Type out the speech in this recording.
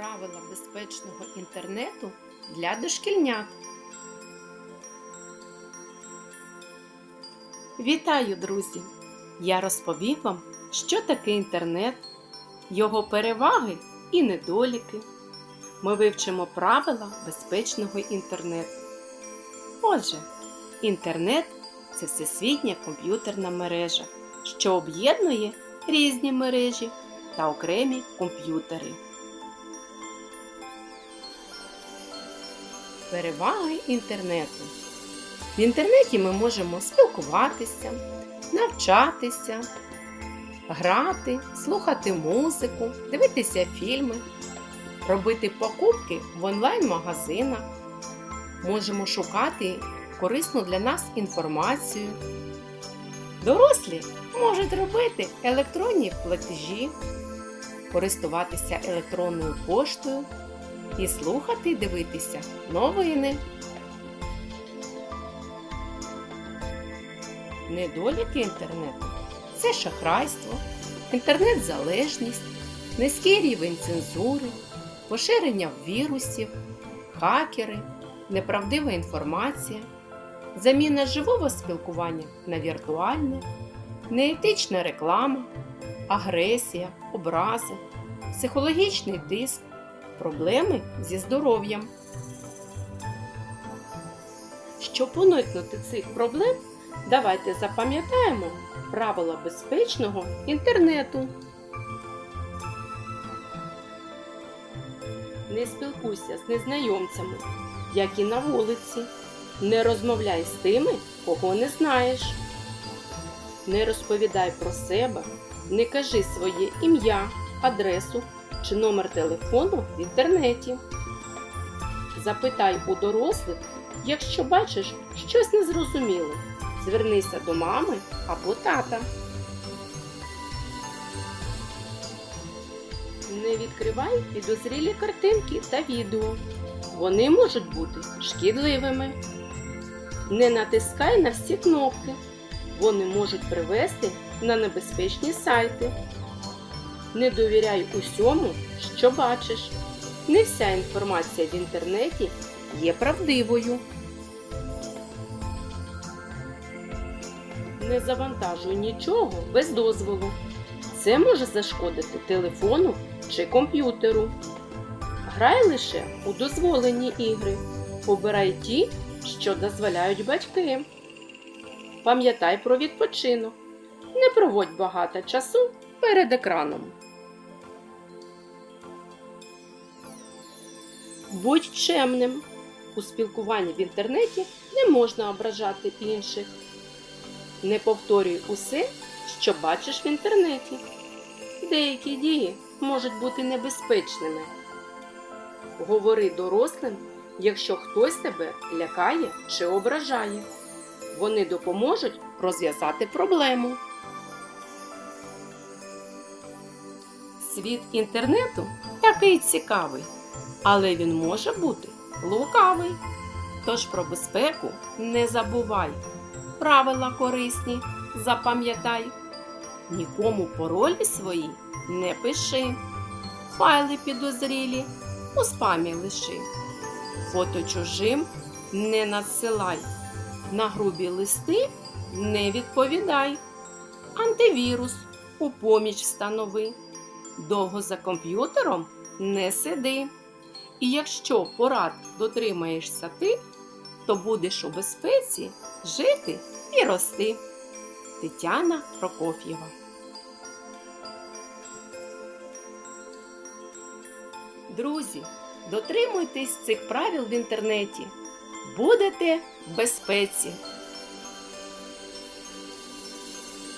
Правила безпечного інтернету для дошкільнят. Вітаю, друзі! Я розповім вам, що таке інтернет, його переваги і недоліки. Ми вивчимо правила безпечного інтернету. Отже, інтернет це всесвітня комп'ютерна мережа, що об'єднує різні мережі та окремі комп'ютери. Переваги інтернету. В інтернеті ми можемо спілкуватися, навчатися, грати, слухати музику, дивитися фільми, робити покупки в онлайн-магазинах. Можемо шукати корисну для нас інформацію. Дорослі можуть робити електронні платежі, користуватися електронною поштою і слухати і дивитися новини. Недоліки інтернету це шахрайство, інтернет-залежність, низький рівень цензури, поширення вірусів, хакери, неправдива інформація, заміна живого спілкування на віртуальне, неетична реклама, агресія, образи, психологічний тиск, проблеми зі здоров'ям. Щоб уникнути цих проблем, давайте запам'ятаємо правила безпечного інтернету. Не спілкуйся з незнайомцями, як і на вулиці. Не розмовляй з тими, кого не знаєш. Не розповідай про себе, не кажи своє ім'я, адресу чи номер телефону в інтернеті. Запитай у дорослих, якщо бачиш щось незрозуміле. Звернися до мами або тата. Не відкривай підозрілі картинки та відео. Вони можуть бути шкідливими. Не натискай на всі кнопки. Вони можуть привести на небезпечні сайти. Не довіряй усьому, що бачиш. Не вся інформація в інтернеті є правдивою. Не завантажуй нічого без дозволу. Це може зашкодити телефону чи комп'ютеру. Грай лише у дозволені ігри. Обирай ті, що дозволяють батьки. Пам'ятай про відпочинок. Не проводь багато часу перед екраном. Будь чемним. У спілкуванні в інтернеті не можна ображати інших. Не повторюй усе, що бачиш в інтернеті. Деякі дії можуть бути небезпечними. Говори дорослим, якщо хтось тебе лякає чи ображає. Вони допоможуть розв'язати проблему. Світ інтернету такий цікавий, але він може бути лукавий. Тож про безпеку не забувай. Правила корисні, запам'ятай. Нікому паролі свої не пиши. Файли підозрілі у спамі лиши. Фото чужим не надсилай. На грубі листи не відповідай. Антивірус у поміч встанови. Довго за комп'ютером не сиди. І якщо порад дотримаєшся ти, то будеш у безпеці жити і рости. Тетяна Прокоф'єва Друзі, дотримуйтесь цих правил в інтернеті. Будете в безпеці.